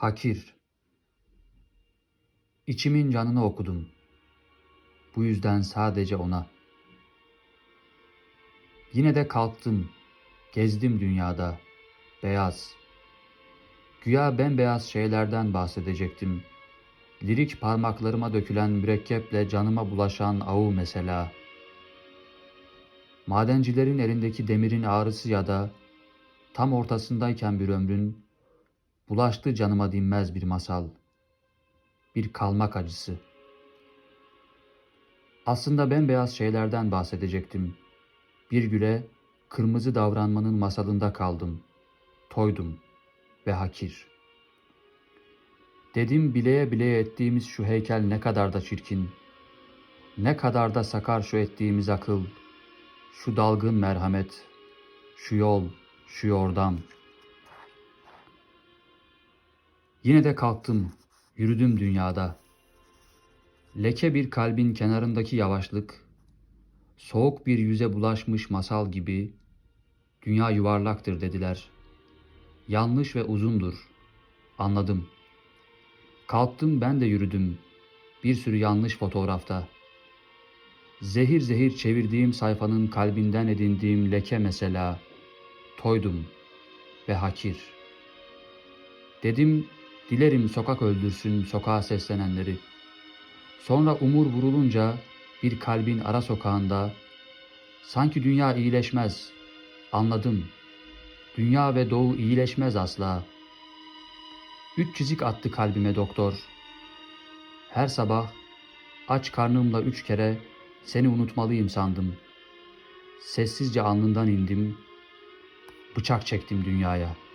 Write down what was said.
Hakir. İçimin canını okudum. Bu yüzden sadece ona. Yine de kalktım, gezdim dünyada. Beyaz. Güya bembeyaz şeylerden bahsedecektim. Lirik parmaklarıma dökülen mürekkeple canıma bulaşan avu mesela. Madencilerin elindeki demirin ağrısı ya da tam ortasındayken bir ömrün bulaştı canıma dinmez bir masal. Bir kalmak acısı. Aslında bembeyaz şeylerden bahsedecektim. Bir güle kırmızı davranmanın masalında kaldım. Toydum ve hakir. Dedim bileye bileye ettiğimiz şu heykel ne kadar da çirkin. Ne kadar da sakar şu ettiğimiz akıl. Şu dalgın merhamet. Şu yol, şu yordam. Yine de kalktım, yürüdüm dünyada. Leke bir kalbin kenarındaki yavaşlık, soğuk bir yüze bulaşmış masal gibi, dünya yuvarlaktır dediler. Yanlış ve uzundur. Anladım. Kalktım ben de yürüdüm. Bir sürü yanlış fotoğrafta. Zehir zehir çevirdiğim sayfanın kalbinden edindiğim leke mesela. Toydum ve hakir. Dedim dilerim sokak öldürsün sokağa seslenenleri. Sonra umur vurulunca bir kalbin ara sokağında sanki dünya iyileşmez. Anladım. Dünya ve doğu iyileşmez asla. Üç çizik attı kalbime doktor. Her sabah aç karnımla üç kere seni unutmalıyım sandım. Sessizce alnından indim. Bıçak çektim dünyaya.''